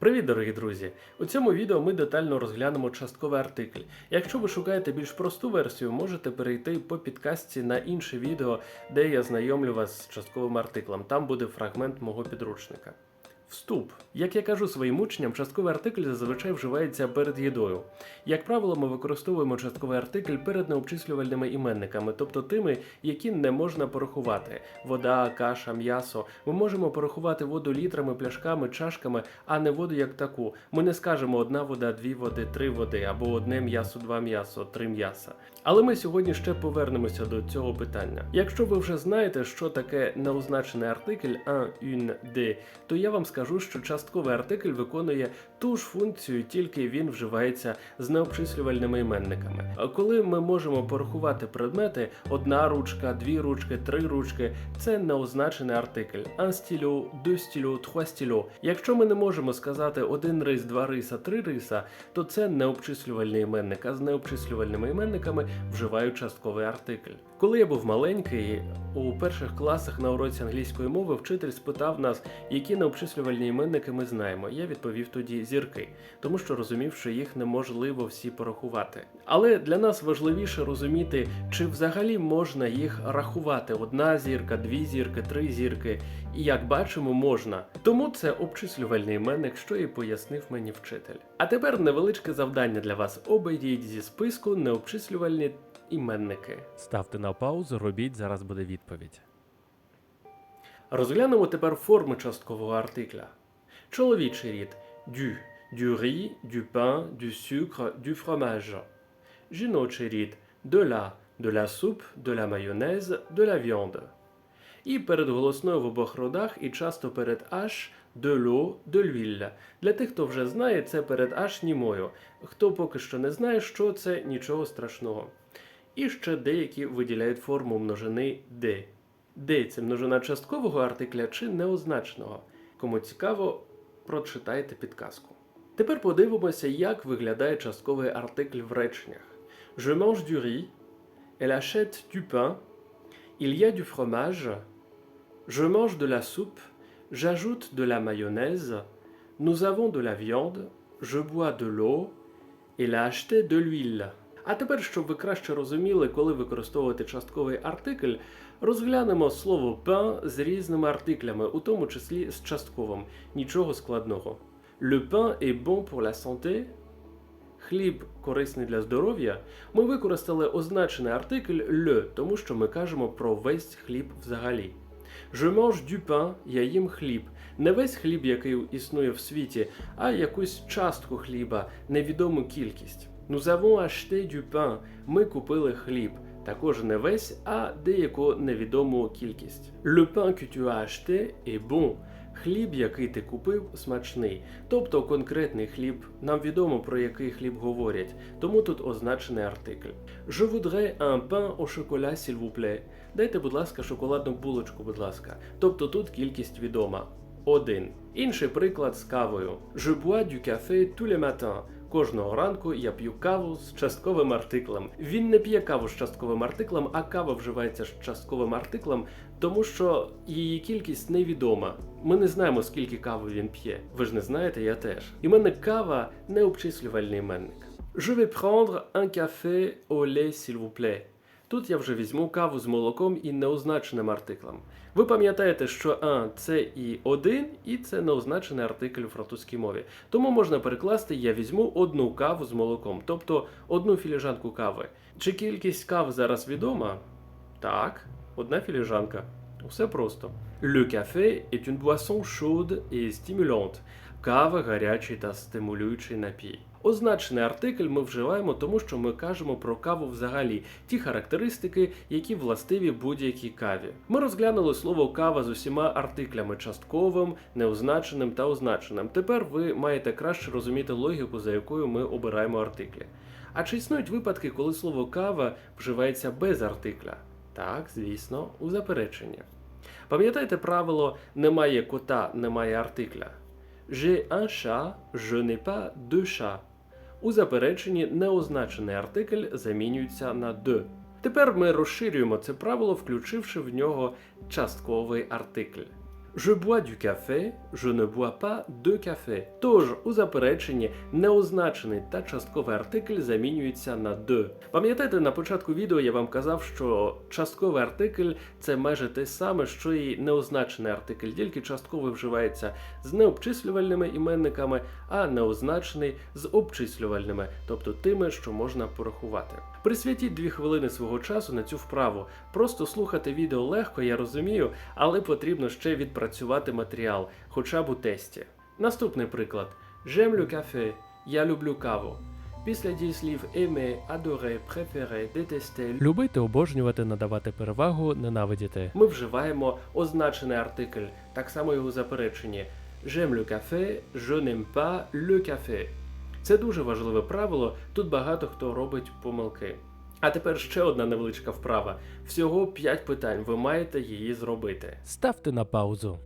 Привіт, дорогі друзі! У цьому відео ми детально розглянемо частковий артикль. Якщо ви шукаєте більш просту версію, можете перейти по підкастці на інше відео, де я знайомлю вас з частковим артиклем. Там буде фрагмент мого підручника. Вступ. Як я кажу своїм учням, частковий артикль зазвичай вживається перед їдою. Як правило, ми використовуємо частковий артикль перед необчислювальними іменниками, тобто тими, які не можна порахувати: вода, каша, м'ясо. Ми можемо порахувати воду літрами, пляшками, чашками, а не воду як таку. Ми не скажемо одна вода, дві води, три води, або одне м'ясо, два м'ясо, три м'яса. Але ми сьогодні ще повернемося до цього питання. Якщо ви вже знаєте, що таке неозначений артикль un, une, de, то я вам скажу, що частковий артикль виконує ту ж функцію, тільки він вживається з необчислювальними іменниками. А коли ми можемо порахувати предмети, одна ручка, дві ручки, три ручки, це неозначений артикль. Stylos, trois stylos. Якщо ми не можемо сказати один рис, два риса, три риса, то це необчислювальний іменник, а з необчислювальними іменниками вживають частковий артикль. Коли я був маленький, у перших класах на уроці англійської мови вчитель спитав нас, які необчислювальні іменники ми знаємо. Я відповів тоді зірки, тому що розумів, що їх неможливо всі порахувати. Але для нас важливіше розуміти, чи взагалі можна їх рахувати: одна зірка, дві зірки, три зірки. І як бачимо, можна. Тому це обчислювальний іменник, що і пояснив мені вчитель. А тепер невеличке завдання для вас. Обійдіть зі списку необчислювальні іменники. Ставте на паузу, робіть, зараз буде відповідь. Розглянемо тепер форми часткового артикля. Чоловічий рід du, du riz, du pain, du sucre, du fromage. Жіночий рід de la, de la soupe, de la mayonnaise, de la viande. І перед голосною в обох родах, і часто перед H de l'eau, de l'huile. Для тих, хто вже знає, це перед H німою. Хто поки що не знає, що це, нічого страшного. І ще деякі виділяють форму множини de. Це множина часткового артикля чи неозначеного. Кому цікаво, прочитайте підказку. Тепер подивимося, як виглядає частковий артикль в реченнях. Je mange du riz, elle achète du pain, il y a du fromage, je mange de la soupe, j'ajoute de la mayonnaise, nous avons de la viande, je bois de l'eau, elle a acheté de l'huile. А тепер, щоб ви краще розуміли, коли використовувати частковий артикль, розглянемо слово pain з різними артиклями, у тому числі з частковим. Нічого складного. Le pain est bon pour la santé. Хліб корисний для здоров'я. Ми використали означений артикль le, тому що ми кажемо про весь хліб взагалі. Je mange du pain, я їм хліб. Не весь хліб, який існує в світі, а якусь частку хліба, невідому кількість. Nous avons acheté du pain. Ми купили хліб. Також не весь, а деяку невідому кількість. Le pain que tu as acheté est bon. Хліб, який ти купив, смачний. Тобто конкретний хліб. Нам відомо про який хліб говорять, тому тут означений артикль. Je voudrais un pain au chocolat, s'il vous plaît. Дайте, будь ласка, шоколадну булочку, будь ласка. Тобто тут кількість відома. Один. Інший приклад з кавою. Je bois du café tous les matins. Кожного ранку я п'ю каву з частковим артиклем. Він не п'є каву з частковим артиклем, а кава вживається з частковим артиклем, тому що її кількість невідома. Ми не знаємо, скільки кави він п'є. Ви ж не знаєте, я теж. Іменник кава не обчислювальний іменник. Je vais prendre un café au lait, s'il vous plaît. Тут я вже візьму каву з молоком і неозначеним артиклем. Ви пам'ятаєте, що а це і один, і це неозначений артикль у французькій мові. Тому можна перекласти я візьму одну каву з молоком, тобто одну філіжанку кави. Чи кількість кав зараз відома? Так, одна філіжанка. Усе просто. Le café est une boisson chaude et stimulante. Кава гарячий та стимулюючий напій. Означений артикль ми вживаємо, тому що ми кажемо про каву взагалі, ті характеристики, які властиві будь-якій каві. Ми розглянули слово кава з усіма артиклями частковим, неозначеним та означеним. Тепер ви маєте краще розуміти логіку, за якою ми обираємо артиклі. А чи існують випадки, коли слово кава вживається без артикля? Так, звісно, у запереченні. Пам'ятаєте правило немає кота, немає артикля. J'ai un chat, je n'ai pas deux chats. У запереченні неозначений артикль замінюється на de. Тепер ми розширюємо це правило, включивши в нього частковий артикль. Je bois du café, je ne bois pas de café. Тож у запереченні неозначений та частковий артикль замінюється на de. Пам'ятаєте, на початку відео я вам казав, що частковий артикль це майже те саме, що і неозначений артикль, тільки частковий вживається з необчислювальними іменниками, а неозначений з обчислювальними, тобто тими, що можна порахувати. Присвятіть дві хвилини свого часу на цю вправу. Просто слухати відео легко, я розумію, але потрібно ще відпрацювати матеріал, хоча б у тесті. Наступний приклад: J'aime le café. Я люблю каву. Після дієслів aimer, adorer, préférer, détester, Любити, обожнювати, надавати перевагу, ненавидіти. ми вживаємо означений артикль, так само у запереченні. J'aime le café, je n'aime pas le café. Це дуже важливе правило, тут багато хто робить помилки. А тепер ще одна невеличка вправа. Всього 5 питань, ви маєте її зробити. Ставте на паузу.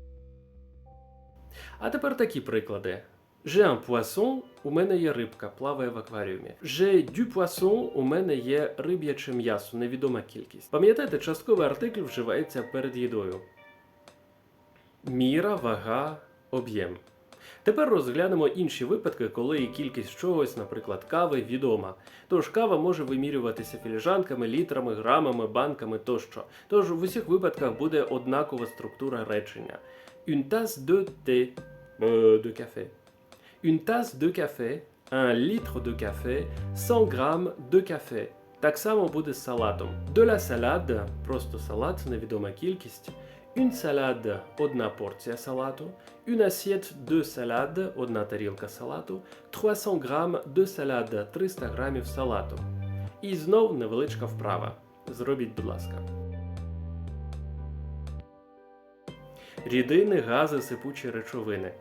А тепер такі приклади. J'ai un poisson, у мене є рибка, плаває в акваріумі. J'ai du poisson, у мене є риб'яче м'ясо, невідома кількість. Пам'ятаєте, частковий артикль вживається перед їдою. Міра, вага, об'єм. Тепер розглянемо інші випадки, коли кількість чогось, наприклад, кави, відома. Тож кава може вимірюватися філіжанками, літрами, грамами, банками тощо. Тож в усіх випадках буде однакова структура речення. Une tasse de thé, euh, de café. Une tasse de café, un litre de café, 100 grammes de café. Так само буде з салатом. De la salade, просто салат, невідома кількість. Une salade – одна порція салату. Une assiette de salade – одна тарілка салату. 300 грам de salade – 300 грамів салату. І знов невеличка вправа. Зробіть, будь ласка. Рідини, гази, сипучі речовини.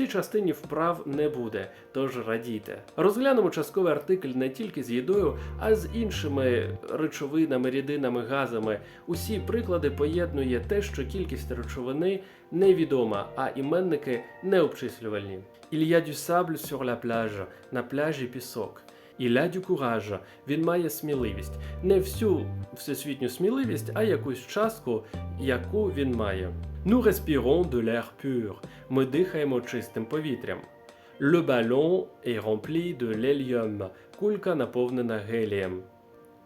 Цій частині вправ не буде, тож радійте. Розглянемо частковий артикль не тільки з їдою, а з іншими речовинами, рідинами, газами. Усі приклади поєднує те, що кількість речовини невідома, а іменники необчислювальні. Il y a du sable sur. На пляжі пісок. A du courage. Він має сміливість. Не всю всесвітню сміливість, а якусь частку, яку він має. Nous respirons de l'air pur. Ми дихаємо чистим повітрям. Le ballon est rempli de l'hélium. Кулька наповнена гелієм.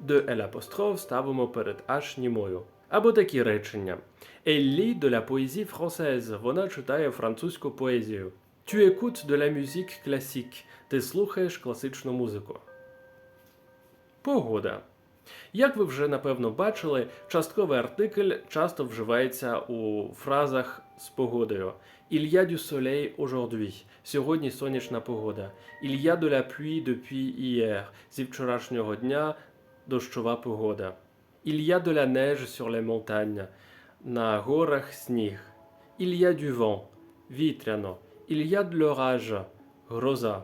De L' ставимо перед H німою. Або такі речення. Elle lit de la poésie française. Вона читає французьку поезію. Tu écoutes de la musique classique. Ти слухаєш класичну музику. Погода. Як ви вже напевно бачили, частковий артикль часто вживається у фразах з погодою. Il y a aujourd'hui. Сьогодні сонячна погода. Il de la pluie depuis hier. Зі вчорашнього дня дощова погода. Il y a de la neige sur les montagnes. На горах сніг. Il y a du vent. Вітряно. Il y a de l'orage. Гроза.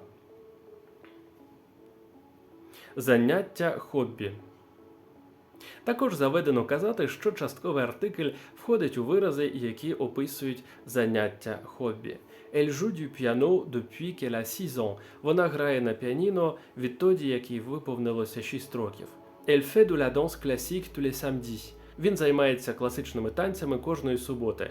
Заняття хобі. Також заведено казати, що частковий артикль входить у вирази, які описують заняття хобі. Elle joue du piano depuis qu'elle a 6 ans. Вона грає на піаніно відтоді, як їй виповнилося 6 років. Elle fait de la danse classique tous les samedis. Він займається класичними танцями кожної суботи.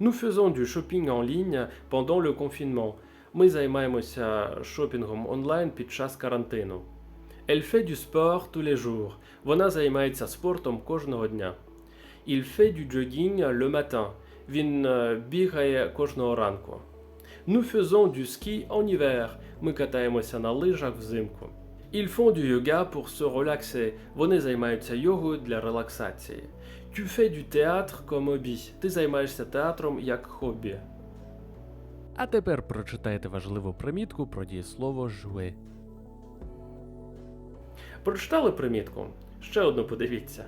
Nous faisons du shopping en ligne pendant le confinement. Ми займаємося шопінгом онлайн під час карантину. Elle fait du sport tous les jours. Вона займається спортом кожного дня. Il fait du jogging le matin. Він е, бігає кожного ранку. Nous faisons du ski en hiver. Ми катаємося на лижах взимку. Ils font du yoga pour se relaxer. Вони займаються йогою для релаксації. Tu fais du théâtre comme hobby. Ти займаєшся театром як хобі. А тепер прочитайте важливу примітку про дієслово jouer. Прочитали примітку? Ще одну подивіться.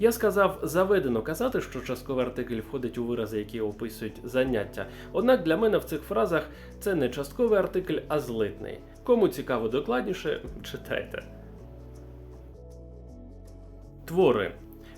Я сказав заведено казати, що частковий артикль входить у вирази, які описують заняття. Однак для мене в цих фразах це не частковий артикль, а злитний. Кому цікаво докладніше, читайте. Твори.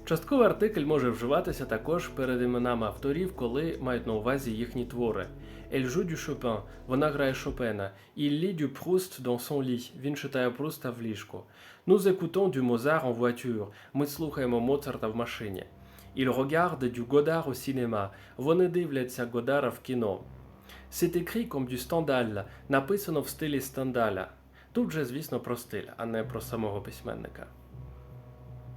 Частковий артикль може вживатися також перед іменами авторів, коли мають на увазі їхні твори. Elle joue du Chopin. Вона грає Шопена. Il lit du Proust dans son. Він читає Пруста в ліжку. Nous écoutons du Mozart en voiture. Ми слухаємо Моцарта в машині. Il regarde du Godard au cinéma. Вони дивляться Годара в кіно. C'est écrit comme du Stendhal. Написано в стилі Стендаля. Тут же, звісно, про стиль, а не про самого письменника.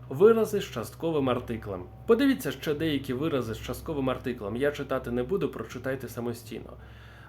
Вирази з частковим артиклем. Подивіться ще деякі вирази з частковим артиклем. Я читати не буду, прочитайте самостійно.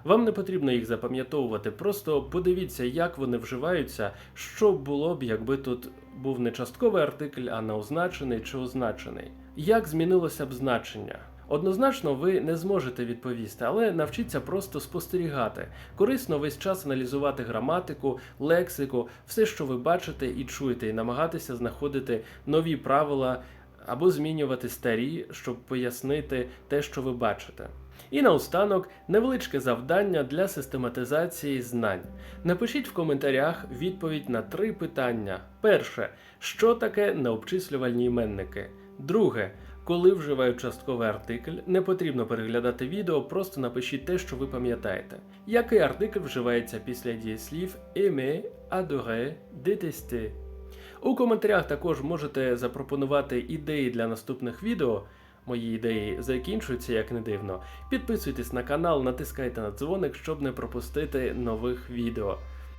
Вам не потрібно їх запам'ятовувати, просто подивіться, як вони вживаються, що було б, якби тут був не частковий артикль, а неозначений чи означений. Як змінилося б значення? Однозначно, ви не зможете відповісти, але навчіться просто спостерігати. Корисно весь час аналізувати граматику, лексику, все, що ви бачите і чуєте, і намагатися знаходити нові правила або змінювати старі, щоб пояснити те, що ви бачите. І наостанок невеличке завдання для систематизації знань. Напишіть в коментарях відповідь на три питання. Перше, що таке необчислювальні іменники? Друге, коли вживають частковий артикль, не потрібно переглядати відео, просто напишіть те, що ви пам'ятаєте. Який артикль вживається після дієслів aimer, adorer, détester? У коментарях також можете запропонувати ідеї для наступних відео. Мої ідеї закінчуються, як не дивно. Підписуйтесь на канал, натискайте на дзвоник, щоб не пропустити нових відео.